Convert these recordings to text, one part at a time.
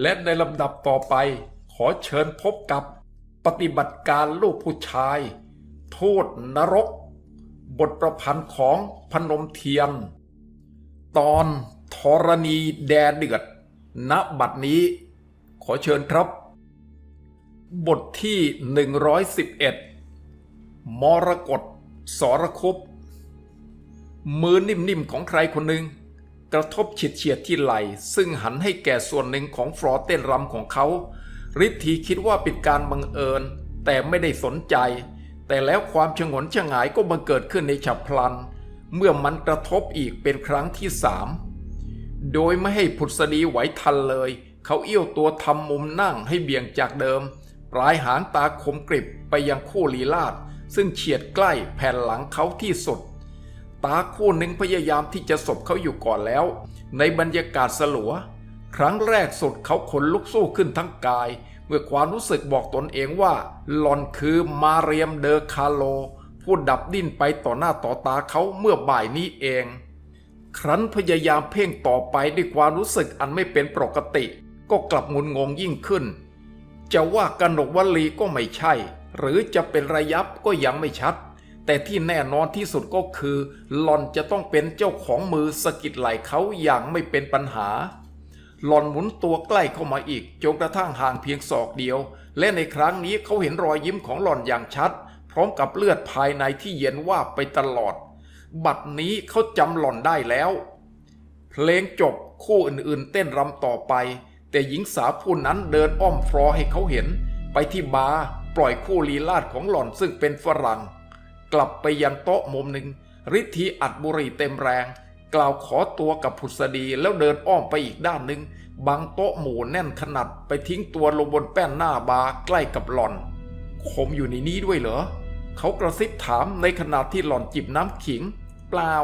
และในลำดับต่อไปขอเชิญพบกับปฏิบัติการลูกผู้ชาย โทษนรก บทประพันธ์ของพนมเทียน ตอนธรณีแดเดือด ณบัดนี้ ขอเชิญครับ บทที่ 111 มรกตสรคุปมือนิ่มๆของใครคนหนึ่ง กระทบเฉียดเฉียดที่ไหล่ซึ่งหันให้แก่ส่วนหนึ่งของฟลอเต้นรำของเขาฤทธีคิดว่าเป็นการบังเอิญ แต่ไม่ได้สนใจ แต่แล้วความชงนชงายก็บังเกิดขึ้นในฉับพลัน เมื่อมันกระทบอีกเป็นครั้งที่สามโดยไม่ให้ผุดสดีไหวทันเลย เขาเอี้ยวตัวทำมุมนั่งให้เบี่ยงจากเดิม ปลายหางตาคมกริบไปยังคู่ลีลาด ซึ่งเฉียดใกล้แผ่นหลังเขาที่สุด ตาคู่หนึ่งพยายามที่จะสบเขาอยู่ก่อนแล้ว ในบรรยากาศสลัว ครั้งแรกสุดเขาขนลุกสู้ขึ้นทั้งกาย เมื่อความรู้สึกบอกตนเองว่าหลอนคือมาเรียมเดอคาโล ผู้ดับดิ้นไปต่อหน้าต่อตาเขาเมื่อบ่ายนี้เอง ครั้นพยายามเพ่งต่อไปด้วยความรู้สึกอันไม่เป็นปกติ ก็กลับงุนงงยิ่งขึ้น จะว่ากนกวลีก็ไม่ใช่ หรือจะเป็นระยับก็ยังไม่ชัด แต่ที่แน่นอนที่สุดก็คือหลอนจะต้องเป็นเจ้าของมือสะกิดไหล่เขาอย่างไม่เป็นปัญหา หลอนหมุนตัวใกล้เข้ามาอีกจนกระทั่งห่างเพียงศอกเดียว และในครั้งนี้เขาเห็นรอยยิ้มของหลอนอย่างชัด พร้อมกับเลือดภายในที่เย็นว่าไปตลอด บัดนี้เขาจำหลอนได้แล้ว เพลงจบคู่อื่นๆ เต้นรำต่อไป แต่หญิงสาวผู้นั้นเดินอ้อมฟลอให้เขาเห็น ไปที่บาร์ปล่อยคู่ลีลาดของหล่อนซึ่งเป็นฝรั่ง กลับไปยังโต๊ะมุมหนึ่งฤทธีอัดบุหรี่เต็มแรง กล่าวขอตัวกับผุษดีแล้วเดินอ้อมไปอีกด้านหนึ่งบังโต๊ะหมู่แน่นขนาดไปทิ้งตัวลงบนแป้นหน้าบาร์ใกล้กับหล่อน คมอยู่ในนี้ด้วยเหรอ เขากระซิบถามในขณะที่หล่อนจิบน้ำขิง เปล่า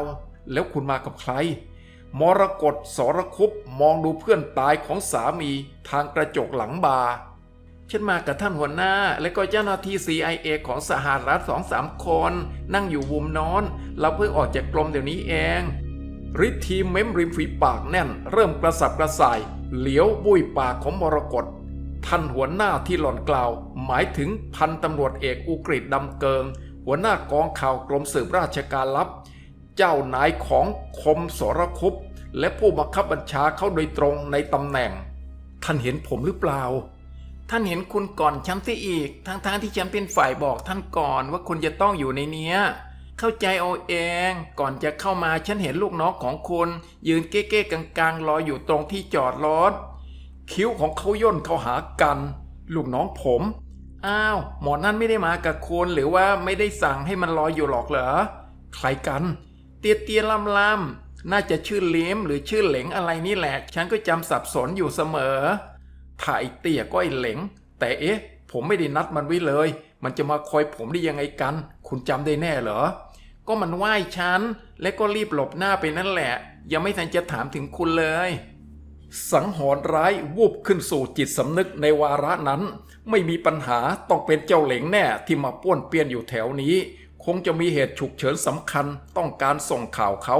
แล้วคุณมากับใคร มรกตสรคุปมองดูเพื่อนตายของสามีทางกระจกหลังบาร์ ฉันมากับท่านหัวหน้า และก็เจ้าหน้าที่ CIA ของสหรัฐสองสามคน นั่งอยู่มุมนอน เราเพิ่งออกจากกรมเดี๋ยวนี้เองฤทธีเม้มริมฝีปากแน่น เริ่มกระสับกระส่าย เหลียวบุยปากของมรกตท่านหัวหน้าที่หล่อนกล่าว หมายถึงพันตำรวจเอกอุกฤษดำเกิง หัวหน้ากองข่าวกรมสืบราชการลับ เจ้านายของคมสรคุปและผู้บังคับบัญชาเขาโดยตรงในตำแหน่ง ท่านเห็นผมหรือเปล่า ท่านเห็นคุณก่อนฉันที่อีก ทั้งๆทที่ฉันเป็นฝ่ายบอกท่านก่อนว่าคุณจะต้องอยู่ในเนี้ย เข้าใจเอาเอง ก่อนจะเข้ามาฉันเห็นลูกน้องของคุณ ยืนเก้ๆกังๆรออยู่ตรงที่จอดรถ คิ้วของเขาย่นเขาหากัน ลูกน้องผม อ้าว หมอนั่นไม่ได้มากับคุณหรือว่าไม่ได้สั่งให้มันรออยู่หรอกเหรอ ใครกัน เตียเตียลำลำน่าจะชื่อเลี้ยมหรือชื่อเหลงอะไรนี่แหละ ฉันก็จำสับสนอยู่เสมอ ถ่ายเตี้ยก็ไอเหลงแต่เอ๊ะ ผมไม่ได้นัดมันไว้เลย มันจะมาคอยผมได้ยังไงกัน คุณจำได้แน่เหรอ ก็มันไหว้ฉัน และก็รีบหลบหน้าไปนั่นแหละ ยังไม่ทันจะถามถึงคุณเลย สังหรณ์ร้ายวูบขึ้นสู่จิตสำนึกในวาระนั้น ไม่มีปัญหาต้องเป็นเจ้าเหลงแน่ที่มาป้วนเปี้ยนอยู่แถวนี้ คงจะมีเหตุฉุกเฉินสำคัญต้องการส่งข่าวเขา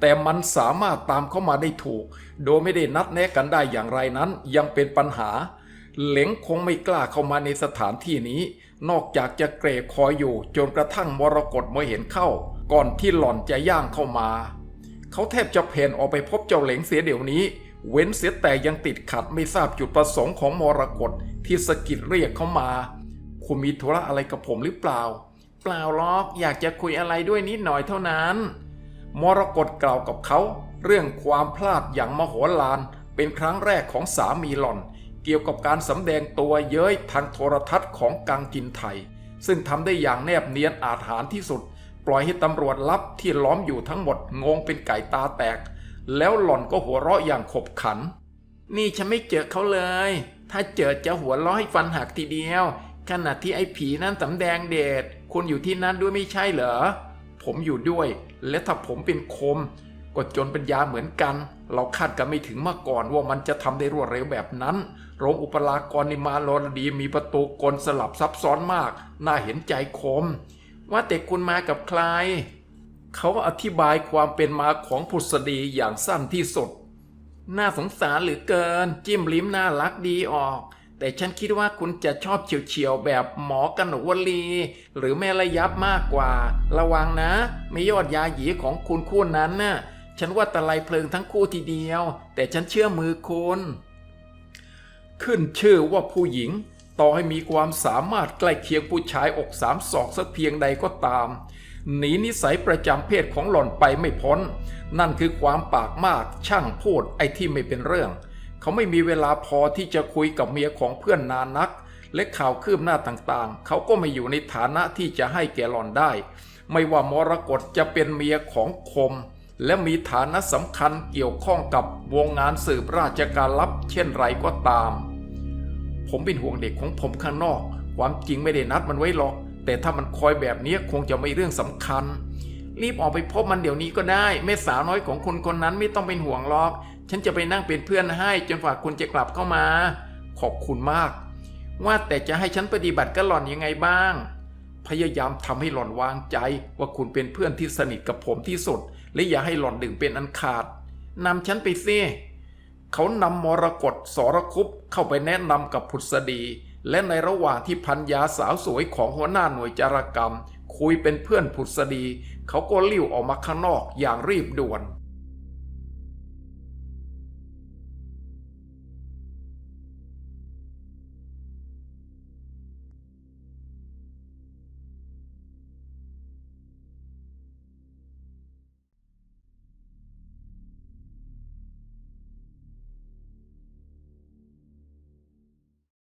แต่มันสามารถตามเข้ามาได้ถูก โดยไม่ได้นัดแนะกันได้อย่างไรนั้นยังเป็นปัญหา เหลงคงไม่กล้าเข้ามาในสถานที่นี้ นอกจากจะเกรงคอยอยู่จนกระทั่งมรกตมาเห็นเข้า ก่อนที่หล่อนจะย่างเข้ามา เขาแทบจะเพนออกไปพบเจ้าเหลงเสียเดี๋ยวนี้ เว้นเสียแต่ยังติดขัดไม่ทราบจุดประสงค์ของมรกตที่สะกิดเรียกเขามา คุณมีธุระอะไรกับผมหรือเปล่า เปล่าหรอกอยากจะคุยอะไรด้วยนิดหน่อยเท่านั้น มรกตกล่าวกับเขา เรื่องความพลาดอย่างมโหฬารเป็นครั้งแรกของสามีหล่อน เกี่ยวกับการสำแดงตัวเย้ยทางโทรทัศน์ของกังกินไทย ซึ่งทำได้อย่างแนบเนียนอาถรรพ์ที่สุด ปล่อยให้ตำรวจลับที่ล้อมอยู่ทั้งหมดงงเป็นไก่ตาแตก แล้วหล่อนก็หัวเราะอย่างขบขัน นี่ฉันไม่เจอเขาเลย ถ้าเจอจะหัวเราะให้ฟันหักทีเดียวขณะที่ไอ้ผีนั่นสำแดงเดชคุณอยู่ที่นั่นด้วยไม่ใช่เหรอ ผมอยู่ด้วย และถ้าผมเป็นคมก็จนป็นยาเหมือนกัน เราคาดกันไม่ถึงมาก่อนว่ามันจะทำได้รวดเร็วแบบนั้น โรงอุปรากรนิมาลรดีมีประตูกลสลับซับซ้อนมาก น่าเห็นใจคม ว่าแต่คุณมากับใคร เขาอธิบายความเป็นมาของผุษดีอย่างสั้นที่สุด น่าสงสารเหรือเกิน จิ้มลิ้มน่ารักดีออก แต่ฉันคิดว่าคุณจะชอบเฉียวๆแบบหมอกหนกวลี หรือแม่ระยับมากกว่า ระวังนะไม่ยอดยาหยีของคุณคู่นั้นน่ะฉันว่าตะไลเพลิงทั้งคู่ทีเดียว แต่ฉันเชื่อมือคุณขึ้นชื่อว่าผู้หญิง ต่อให้มีความสามารถใกล้เคียงผู้ชายอกสามศอกสักเพียงใดก็ตามหนีนิสัยประจำเพศของหล่อนไปไม่พ้น นั่นคือความปากมากช่างพูดไอ้ที่ไม่เป็นเรื่อง เขาไม่มีเวลาพอที่จะคุยกับเมียของเพื่อนนานนัก และข่าวคืบหน้าต่างๆ เขาก็ไม่อยู่ในฐานะที่จะให้แกหลอนได้ ไม่ว่ามรกตจะเป็นเมียของคม และมีฐานะสำคัญเกี่ยวข้องกับวงงานสืบราชการลับ เช่นไรก็ตาม ผมเป็นห่วงเด็กของผมข้างนอก ความจริงไม่ได้นัดมันไว้หรอก แต่ถ้ามันคอยแบบนี้คงจะไม่เรื่องสำคัญ รีบออกไปพบมันเดี๋ยวนี้ก็ได้ แม่สาวน้อยของคุณคนนั้นไม่ต้องเป็นห่วงหรอก ฉันจะไปนั่งเป็นเพื่อนให้จนกว่าคุณจะกลับเข้ามา ขอบคุณมาก ว่าแต่จะให้ฉันปฏิบัติกับหล่อนยังไงบ้าง พยายามทำให้หล่อนวางใจว่าคุณเป็นเพื่อนที่สนิทกับผมที่สุด และอย่าให้หล่อนดึงเป็นอันขาดนำฉันไปสิเขานำมรกตสรคุปเข้าไปแนะนำกับผุษดี และในระหว่างที่พันยาสาวสวยของหัวหน้าหน่วยจารกรรม คุยเป็นเพื่อนผุดสดี เขาก็ลิ้วออกมาข้างนอกอย่างรีบด่วน